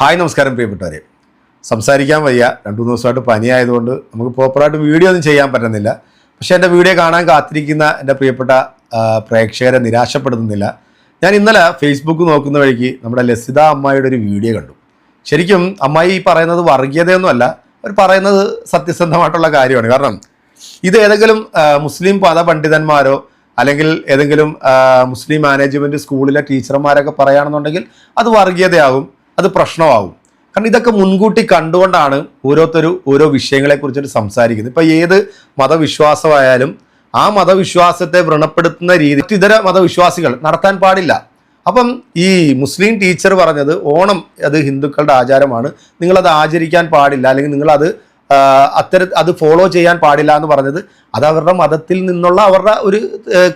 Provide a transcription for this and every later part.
Hi നമസ്കാരം പ്രിയപ്പെട്ടവരെ. സംസാരിക്കാൻ വയ്യ. രണ്ടു മൂന്ന് ദിവസമായിട്ട് പനിയായതുകൊണ്ട് നമുക്ക് പ്രോപ്പറായിട്ട് വീഡിയോ ഒന്നും ചെയ്യാൻ പറ്റുന്നില്ല. പക്ഷേ എന്റെ വീഡിയോ കാണാൻ കാത്തിരിക്കുന്ന എന്റെ പ്രിയപ്പെട്ട പ്രേക്ഷകരെ നിരാശപ്പെടുത്തുന്നില്ല. ഞാൻ ഇന്നലെ ഫേസ്ബുക്ക് നോക്കുന്ന വഴിക്ക് നമ്മുടെ ലസിത അമ്മായിയുടെ ഒരു വീഡിയോ കണ്ടു. ശരിക്കും അമ്മായി ഈ പറയുന്നത് വർഗീയതയൊന്നുമല്ല അവർ പറയുന്നത് സത്യസന്ധമായിട്ടുള്ള കാര്യമാണ്. കാരണം ഇത് ഏതെങ്കിലും മുസ്ലിം പദ പണ്ഡിതന്മാരോ അല്ലെങ്കിൽ ഏതെങ്കിലും മുസ്ലിം മാനേജ്മെന്റ് സ്കൂളിലെ ടീച്ചർമാരൊക്കെ പറയുകയാണെന്നുണ്ടെങ്കിൽ അത് വർഗീയതയാകും. അത് പ്രശ്നമാകും. കാരണം ഇതൊക്കെ മുൻകൂട്ടി കണ്ടുകൊണ്ടാണ് ഓരോരുത്തരും ഓരോ വിഷയങ്ങളെ കുറിച്ചിട്ട് സംസാരിക്കുന്നത്. ഇപ്പൊ ഏത് മതവിശ്വാസമായാലും ആ മതവിശ്വാസത്തെ വ്രണപ്പെടുത്തുന്ന രീതി ഇതര മതവിശ്വാസികൾ നടത്താൻ പാടില്ല. അപ്പം ഈ മുസ്ലിം ടീച്ചർ പറഞ്ഞത് ഓണം അത് ഹിന്ദുക്കളുടെ ആചാരമാണ്. നിങ്ങളത് ആചരിക്കാൻ പാടില്ല. അല്ലെങ്കിൽ നിങ്ങളത് അത്തര അത് ഫോളോ ചെയ്യാൻ പാടില്ല എന്ന് പറഞ്ഞത് അത് അവരുടെ മതത്തിൽ നിന്നുള്ള അവരുടെ ഒരു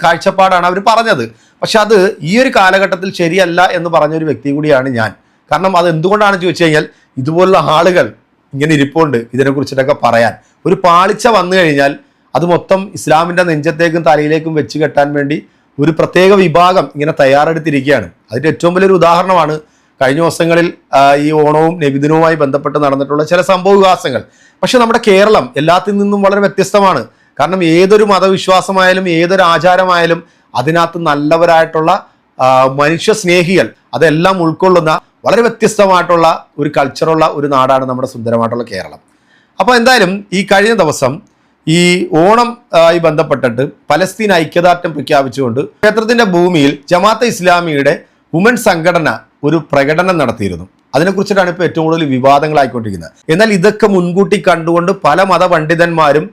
കാഴ്ചപ്പാടാണ് അവർ പറഞ്ഞത്. പക്ഷെ അത് ഈ ഒരു കാലഘട്ടത്തിൽ ശരിയല്ല എന്ന് പറഞ്ഞൊരു വ്യക്തി കൂടിയാണ് ഞാൻ. കാരണം അത് എന്തുകൊണ്ടാണെന്ന് ചോദിച്ചു കഴിഞ്ഞാൽ ഇതുപോലുള്ള ആളുകൾ ഇങ്ങനെ ഇരിപ്പുണ്ട് ഇതിനെക്കുറിച്ചിട്ടൊക്കെ പറയാൻ. ഒരു പാളിച്ച വന്നു കഴിഞ്ഞാൽ അത് മൊത്തം ഇസ്ലാമിന്റെ നെഞ്ചത്തേക്കും തലയിലേക്കും വെച്ച് കെട്ടാൻ വേണ്ടി ഒരു പ്രത്യേക വിഭാഗം ഇങ്ങനെ തയ്യാറെടുത്തിരിക്കുകയാണ്. അതിന്റെ ഏറ്റവും വലിയൊരു ഉദാഹരണമാണ് കഴിഞ്ഞ ദിവസങ്ങളിൽ ഈ ഓണവും നബിദിനവുമായി ബന്ധപ്പെട്ട് നടന്നിട്ടുള്ള ചില സംഭവ വികാസങ്ങൾ. പക്ഷെ നമ്മുടെ കേരളം എല്ലാത്തിൽ നിന്നും വളരെ വ്യത്യസ്തമാണ്. കാരണം ഏതൊരു മതവിശ്വാസമായാലും ഏതൊരു ആചാരമായാലും അതിനകത്ത് നല്ലവരായിട്ടുള്ള മനുഷ്യ സ്നേഹികൾ അതെല്ലാം ഉൾക്കൊള്ളുന്ന വളരെ വ്യത്യസ്തമായിട്ടുള്ള ഒരു കൾച്ചറുള്ള ഒരു നാടാണ് നമ്മുടെ സുന്ദരമായിട്ടുള്ള കേരളം. അപ്പോൾ എന്തായാലും ഈ കഴിഞ്ഞ ദിവസം ഈ ഓണം ആയി ബന്ധപ്പെട്ടിട്ട് പലസ്തീൻ ഐക്യദാർഢ്യം പ്രഖ്യാപിച്ചുകൊണ്ട് ക്ഷേത്രത്തിന്റെ ഭൂമിയിൽ ജമാഅത്തെ ഇസ്ലാമിയുടെ വുമൻ സംഘടന ഒരു പ്രകടനം നടത്തിയിരുന്നു. അതിനെക്കുറിച്ചിട്ടാണ് ഇപ്പോൾ ഏറ്റവും കൂടുതൽ വിവാദങ്ങളായിക്കൊണ്ടിരിക്കുന്നത്. എന്നാൽ ഇതൊക്കെ മുൻകൂട്ടി കണ്ടുകൊണ്ട് പല മതപണ്ഡിതന്മാരും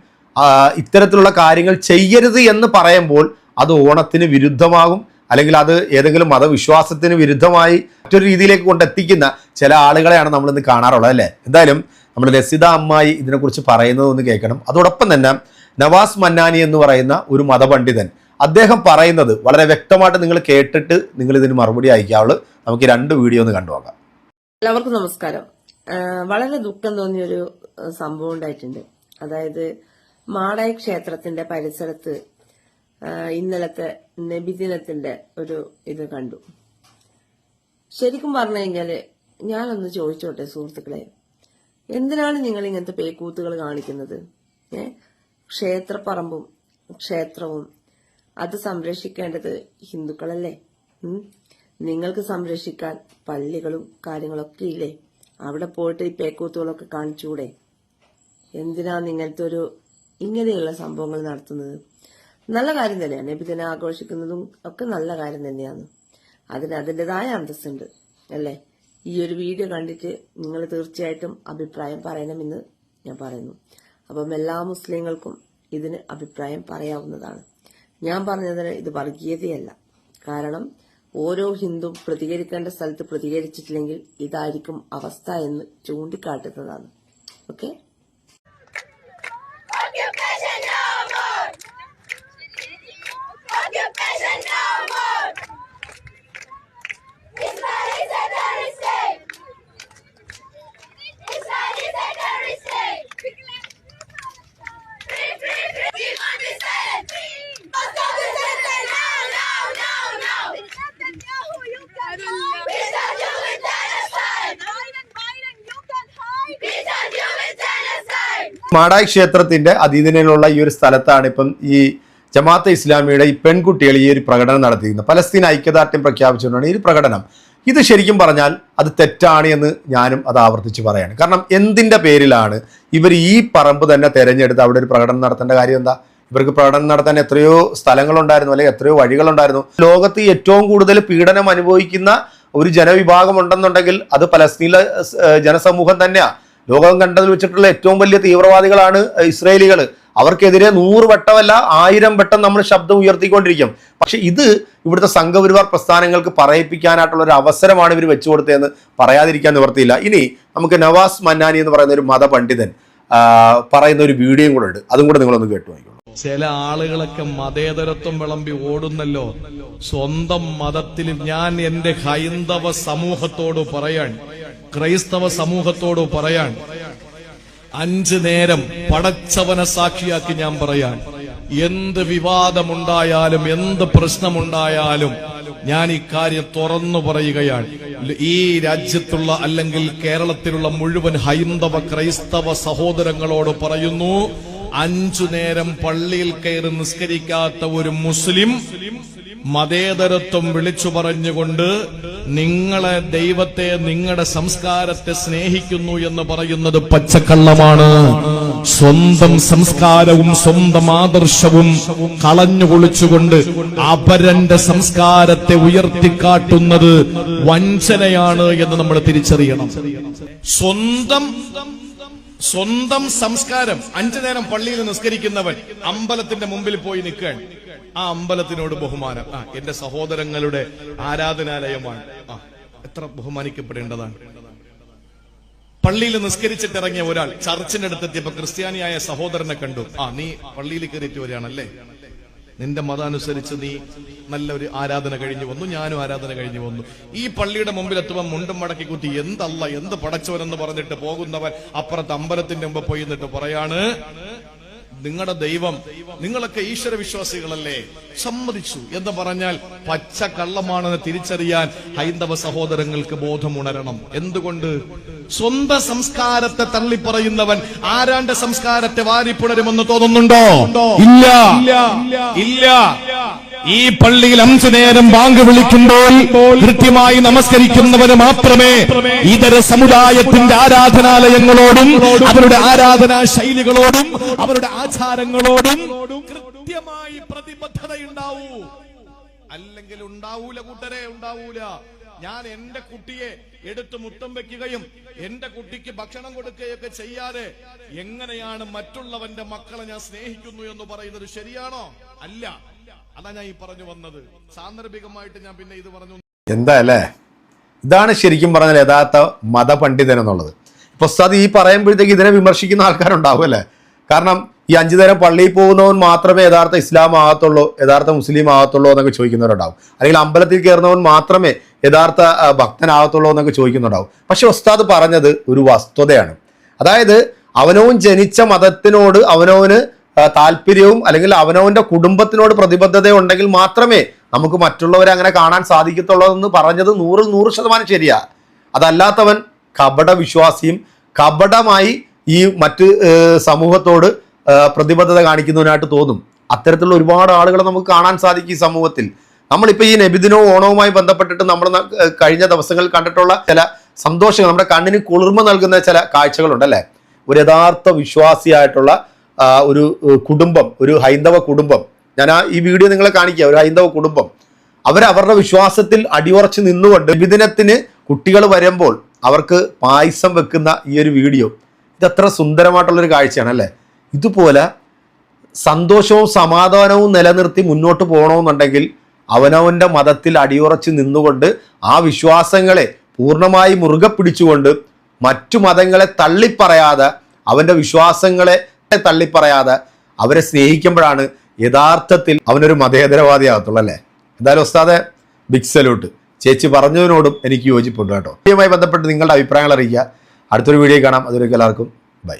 ഇത്തരത്തിലുള്ള കാര്യങ്ങൾ ചെയ്യരുത് എന്ന് പറയുമ്പോൾ അത് ഓണത്തിന് വിരുദ്ധമാകും. അല്ലെങ്കിൽ അത് ഏതെങ്കിലും മതവിശ്വാസത്തിന് വിരുദ്ധമായി മറ്റൊരു രീതിയിലേക്ക് കൊണ്ടെത്തിക്കുന്ന ചില ആളുകളെയാണ് നമ്മൾ ഇന്ന് കാണാറുള്ളത് അല്ലേ? എന്തായാലും നമ്മൾ ലസിത അമ്മായി ഇതിനെക്കുറിച്ച് പറയുന്നത് ഒന്ന് കേൾക്കണം. അതോടൊപ്പം തന്നെ നവാസ് മന്നാനി എന്ന് പറയുന്ന ഒരു മതപണ്ഡിതൻ അദ്ദേഹം പറയുന്നത് വളരെ വ്യക്തമായിട്ട് നിങ്ങൾ കേട്ടിട്ട് നിങ്ങൾ ഇതിന് മറുപടി അയക്കാവുള്ളൂ. നമുക്ക് രണ്ട് വീഡിയോ ഒന്ന് കണ്ടുപോകാം എല്ലാവർക്കും നമസ്കാരം. വളരെ ദുഃഖം തോന്നിയ ഒരു സംഭവം ഉണ്ടായിട്ടുണ്ട്. അതായത് മാടായി ക്ഷേത്രത്തിന്റെ പരിസരത്ത് ഇന്നലത്തെ നബിദിനത്തിന്റെ ഒരു ഇത് കണ്ടു. ശരിക്കും പറഞ്ഞു കഴിഞ്ഞാൽ ഞാനൊന്ന് ചോദിച്ചോട്ടെ സുഹൃത്തുക്കളെ എന്തിനാണ് നിങ്ങൾ ഇങ്ങനത്തെ പേക്കൂത്തുകൾ കാണിക്കുന്നത്? ഏ? ക്ഷേത്രപ്പറമ്പും ക്ഷേത്രവും അത് സംരക്ഷിക്കേണ്ടത് ഹിന്ദുക്കളല്ലേ? നിങ്ങൾക്ക് സംരക്ഷിക്കാൻ പള്ളികളും കാര്യങ്ങളൊക്കെ ഇല്ലേ? അവിടെ പോയിട്ട് ഈ പേക്കൂത്തുകളൊക്കെ കാണിച്ചൂടെ? എന്തിനാ ഇങ്ങനത്തെ ഒരു ഇങ്ങനെയുള്ള സംഭവങ്ങൾ നടത്തുന്നത്? നല്ല കാര്യം തന്നെയാണ്. നബിദിനെ ആഘോഷിക്കുന്നതും ഒക്കെ നല്ല കാര്യം തന്നെയാണ്. അതിന് അതിന്റെതായ അന്തസ്സുണ്ട് അല്ലേ? ഈ ഒരു വീഡിയോ കണ്ടിട്ട് നിങ്ങൾ തീർച്ചയായിട്ടും അഭിപ്രായം പറയണമെന്ന് ഞാൻ പറയുന്നു. അപ്പം എല്ലാ മുസ്ലിങ്ങൾക്കും ഇതിന് അഭിപ്രായം പറയാവുന്നതാണ്. ഞാൻ പറഞ്ഞതിന് ഇത് വർഗീയതയല്ല. കാരണം ഓരോ ഹിന്ദു പ്രതികരിക്കേണ്ട സ്ഥലത്ത് പ്രതികരിച്ചിട്ടില്ലെങ്കിൽ ഇതായിരിക്കും അവസ്ഥ എന്ന് ചൂണ്ടിക്കാട്ടുന്നതാണ്. ഓക്കെ? മാടായി ക്ഷേത്രത്തിന്റെ അധീനയിലുള്ള ഈ ഒരു സ്ഥലത്താണ് ഇപ്പം ഈ ജമാഅത്തെ ഇസ്ലാമിയുടെ ഈ പെൺകുട്ടികൾ ഈ ഒരു പ്രകടനം നടത്തിയിരുന്നത് പലസ്തീൻ ഐക്യദാർഢ്യം പ്രഖ്യാപിച്ചുകൊണ്ടാണ് ഈ ഒരു പ്രകടനം. ഇത് ശരിക്കും പറഞ്ഞാൽ അത് തെറ്റാണ് എന്ന് ഞാനും അത് ആവർത്തിച്ച് പറയാണ്. കാരണം എന്തിന്റെ പേരിലാണ് ഇവർ ഈ പറമ്പ് തന്നെ തിരഞ്ഞെടുത്ത് അവിടെ ഒരു പ്രകടനം നടത്തേണ്ട കാര്യം എന്താ? ഇവർക്ക് പ്രകടനം നടത്താൻ എത്രയോ സ്ഥലങ്ങളുണ്ടായിരുന്നു അല്ലെങ്കിൽ എത്രയോ വഴികളുണ്ടായിരുന്നു. ലോകത്ത് ഏറ്റവും കൂടുതൽ പീഡനം അനുഭവിക്കുന്ന ഒരു ജനവിഭാഗം ഉണ്ടെന്നുണ്ടെങ്കിൽ അത് പലസ്തീനിലെ ജനസമൂഹം തന്നെയാണ് ലോകം കണ്ടതിൽ വെച്ചിട്ടുള്ള ഏറ്റവും വലിയ തീവ്രവാദികളാണ് ഇസ്രയേലികൾ അവർക്കെതിരെ നൂറ് വട്ടമല്ല ആയിരം വട്ടം നമ്മൾ ശബ്ദം ഉയർത്തിക്കൊണ്ടിരിക്കും. പക്ഷെ ഇത് ഇവിടുത്തെ സംഘപരിവാർ പ്രസ്ഥാനങ്ങൾക്ക് പറയിപ്പിക്കാനായിട്ടുള്ള ഒരു അവസരമാണ് ഇവർ വെച്ചു കൊടുത്തതെന്ന് പറയാതിരിക്കാൻ നിവർത്തിയില്ല. ഇനി നമുക്ക് നവാസ് മന്നാനി എന്ന് പറയുന്ന ഒരു മതപണ്ഡിതൻ പറയുന്ന ഒരു വീഡിയോയും കൂടെ ഉണ്ട്. അതും കൂടെ നിങ്ങളൊന്ന് കേട്ടു ചില ആളുകളൊക്കെ മതേതരത്വം വിളമ്പി ഓടുന്നല്ലോ. സ്വന്തം മതത്തിൽ ഞാൻ എന്റെ ഹൈന്ദവ സമൂഹത്തോട് പറയാൻ ക്രൈസ്തവ സമൂഹത്തോട് പറയാൻ അഞ്ചു നേരം പടച്ചവനെ സാക്ഷിയാക്കി ഞാൻ പറയാൻ. എന്ത് വിവാദമുണ്ടായാലും എന്ത് പ്രശ്നമുണ്ടായാലും ഞാൻ ഇക്കാര്യം തുറന്നു പറയുകയാണ്. ഈ രാജ്യത്തുള്ള അല്ലെങ്കിൽ കേരളത്തിലുള്ള മുഴുവൻ ഹൈന്ദവ ക്രൈസ്തവ സഹോദരങ്ങളോട് പറയുന്നു അഞ്ചു നേരം പള്ളിയിൽ കയറി നിസ്കരിക്കാത്ത ഒരു മുസ്ലിം മതേതരത്വം വിളിച്ചു പറഞ്ഞുകൊണ്ട് നിങ്ങളെ ദൈവത്തെ നിങ്ങളുടെ സംസ്കാരത്തെ സ്നേഹിക്കുന്നു എന്ന് പറയുന്നത് പച്ചക്കള്ളമാണ്. സ്വന്തം സംസ്കാരവും സ്വന്തം ആദർശവും കളഞ്ഞു കുളിച്ചുകൊണ്ട് അപരന്റെ സംസ്കാരത്തെ ഉയർത്തിക്കാട്ടുന്നത് വഞ്ചനയാണ് എന്ന് നമ്മൾ തിരിച്ചറിയണം. സ്വന്തം സ്വന്തം സംസ്കാരം അഞ്ചു നേരം പള്ളിയിൽ നിസ്കരിക്കുന്നവൻ അമ്പലത്തിന്റെ മുമ്പിൽ പോയി നിൽക്കാൻ ആ അമ്പലത്തിനോട് ബഹുമാനം. ആ എന്റെ സഹോദരങ്ങളുടെ ആരാധനാലയമാണ്. ആ എത്ര ബഹുമാനിക്കപ്പെടേണ്ടതാണ്. പള്ളിയിൽ നിസ്കരിച്ചിട്ടിറങ്ങിയ ഒരാൾ ചർച്ചിന്റെ അടുത്തെത്തിയപ്പോ ക്രിസ്ത്യാനിയായ സഹോദരനെ കണ്ടു. ആ നീ പള്ളിയിൽ കയറിയിട്ട് വരികയാണല്ലേ? നിന്റെ മതമനുസരിച്ച് നീ നല്ലൊരു ആരാധന കഴിഞ്ഞു വന്നു ഞാനും ആരാധന കഴിഞ്ഞു വന്നു. ഈ പള്ളിയുടെ മുമ്പിൽ എത്തുമ്പോൾ മുണ്ടും മടക്കി കുത്തി എന്തല്ല എന്ത് പടച്ചവനെന്ന് പറഞ്ഞിട്ട് പോകുന്നവൻ അപ്പുറത്ത് അമ്പലത്തിന്റെ മുമ്പ് പോയി എന്നിട്ട് പറയാണ് നിങ്ങളുടെ ദൈവം നിങ്ങളൊക്കെ ഈശ്വര വിശ്വാസികളല്ലേ സമ്മതിച്ചു എന്ന് പറഞ്ഞാൽ പച്ച കള്ളമാണെന്ന് തിരിച്ചറിയാൻ ഹൈന്ദവ സഹോദരങ്ങൾക്ക് ബോധമുണരണം. എന്തുകൊണ്ട്? സ്വന്തം സംസ്കാരത്തെ തള്ളിപ്പറയുന്നവൻ ആരാന്റെ സംസ്കാരത്തെ വാരിപ്പുണരുമെന്ന് തോന്നുന്നുണ്ടോ? ഇല്ല. ഇല്ല. ഈ പള്ളിയിൽ അഞ്ചു നേരം ബാങ്ക് വിളിക്കുമ്പോൾ കൃത്യമായി നമസ്കരിക്കുന്നവന് മാത്രമേ ഇതര സമുദായത്തിന്റെ ആരാധനാലയങ്ങളോടും അവരുടെ ആരാധനാ ശൈലികളോടും അവരുടെ ആചാരങ്ങളോടും കൃത്യമായി പ്രതിബദ്ധതയുണ്ടാവൂ. അല്ലെങ്കിൽ ഉണ്ടാവൂല കൂട്ടരെ ഉണ്ടാവൂല. ഞാൻ എന്റെ കുട്ടിയെ എടുത്ത് മുത്തം വെക്കുകയും എന്റെ കുട്ടിക്ക് ഭക്ഷണം കൊടുക്കുകയൊക്കെ ചെയ്യാതെ എങ്ങനെയാണ് മറ്റുള്ളവന്റെ മക്കളെ ഞാൻ സ്നേഹിക്കുന്നു എന്ന് പറയുന്നത് ശരിയാണോ? അല്ല. അതാ ഞാൻ ഈ പറഞ്ഞു വന്നത്. സാന്ദർഭികമായിട്ട് ഞാൻ പിന്നെ ഇത് പറഞ്ഞു എന്താ അല്ലേ? ഇതാണ് ശരിക്കും പറഞ്ഞാൽ യഥാർത്ഥ മതപണ്ഡിതൻ എന്നുള്ളത്. ഇപ്പൊ ഉസ്താദ് ഈ പറയുമ്പോഴത്തേക്ക് ഇതിനെ വിമർശിക്കുന്ന ആൾക്കാരുണ്ടാവും അല്ലേ? കാരണം ഈ അഞ്ചു നേരം പള്ളിയിൽ പോകുന്നവൻ മാത്രമേ യഥാർത്ഥ ഇസ്ലാം ആകത്തുള്ളൂ യഥാർത്ഥ മുസ്ലിം ആകത്തുള്ളൂ എന്നൊക്കെ ചോദിക്കുന്നവരുണ്ടാവും. അല്ലെങ്കിൽ അമ്പലത്തിൽ കയറുന്നവൻ മാത്രമേ യഥാർത്ഥ ഭക്തനാകത്തുള്ളൂ എന്നൊക്കെ ചോദിക്കുന്നുണ്ടാവും പക്ഷെ ഉസ്താദ് പറഞ്ഞത് ഒരു വസ്തുതയാണ്. അതായത് അവനവൻ ജനിച്ച മതത്തിനോട് അവനവന് താല്പര്യവും അല്ലെങ്കിൽ അവനവന്റെ കുടുംബത്തിനോട് പ്രതിബദ്ധത ഉണ്ടെങ്കിൽ മാത്രമേ നമുക്ക് മറ്റുള്ളവരെ അങ്ങനെ കാണാൻ സാധിക്കത്തുള്ളതെന്ന് പറഞ്ഞത് നൂറിൽ നൂറ് ശതമാനം ശരിയാ. അതല്ലാത്തവൻ കപട വിശ്വാസിയും കപടമായി ഈ മറ്റ് സമൂഹത്തോട് പ്രതിബദ്ധത കാണിക്കുന്നതിനായിട്ട് തോന്നും. അത്തരത്തിലുള്ള ഒരുപാട് ആളുകളെ നമുക്ക് കാണാൻ സാധിക്കും ഈ സമൂഹത്തിൽ. നമ്മളിപ്പോൾ ഈ നബിദിനവും ഓണവുമായി ബന്ധപ്പെട്ടിട്ട് നമ്മൾ കഴിഞ്ഞ ദിവസങ്ങളിൽ കണ്ടിട്ടുള്ള ചില സന്തോഷങ്ങൾ നമ്മുടെ കണ്ണിന് കുളിർമ നൽകുന്ന ചില കാഴ്ചകളുണ്ടല്ലേ? ഒരു യഥാർത്ഥ വിശ്വാസിയായിട്ടുള്ള ഒരു കുടുംബം ഒരു ഹൈന്ദവ കുടുംബം. ഞാൻ ആ ഈ വീഡിയോ നിങ്ങളെ കാണിക്കുക ഒരു ഹൈന്ദവ കുടുംബം. അവർ അവരുടെ വിശ്വാസത്തിൽ അടിയുറച്ച് നിന്നുകൊണ്ട് വിദിനത്തിന് കുട്ടികൾ വരുമ്പോൾ അവർക്ക് പായസം വെക്കുന്ന ഈ ഒരു വീഡിയോ. ഇതത്ര സുന്ദരമായിട്ടുള്ളൊരു കാഴ്ചയാണ് അല്ലേ? ഇതുപോലെ സന്തോഷവും സമാധാനവും നിലനിർത്തി മുന്നോട്ട് പോകണമെന്നുണ്ടെങ്കിൽ അവനവന്റെ മതത്തിൽ അടിയുറച്ച് നിന്നുകൊണ്ട് ആ വിശ്വാസങ്ങളെ പൂർണമായി മുറുകെ പിടിച്ചുകൊണ്ട് മറ്റു മതങ്ങളെ തള്ളിപ്പറയാതെ അവന്റെ വിശ്വാസങ്ങളെ തള്ളിപ്പറയാതെ അവരെ സ്നേഹിക്കുമ്പോഴാണ് യഥാർത്ഥത്തിൽ അവനൊരു മതേതരവാദിയാകത്തുള്ളൂ അല്ലേ? എന്തായാലും ഉസ്താദെ ബിഗ് സല്യൂട്ട് ചേച്ചി പറഞ്ഞതിനോടും എനിക്ക് യോജിപ്പുണ്ട് കേട്ടോ. ഇതുമായി ബന്ധപ്പെട്ട് നിങ്ങളുടെ അഭിപ്രായങ്ങൾ അറിയിക്കുക. അടുത്തൊരു വീഡിയോ കാണാം. അതുവരെയൊക്കെ എല്ലാവർക്കും. ബൈ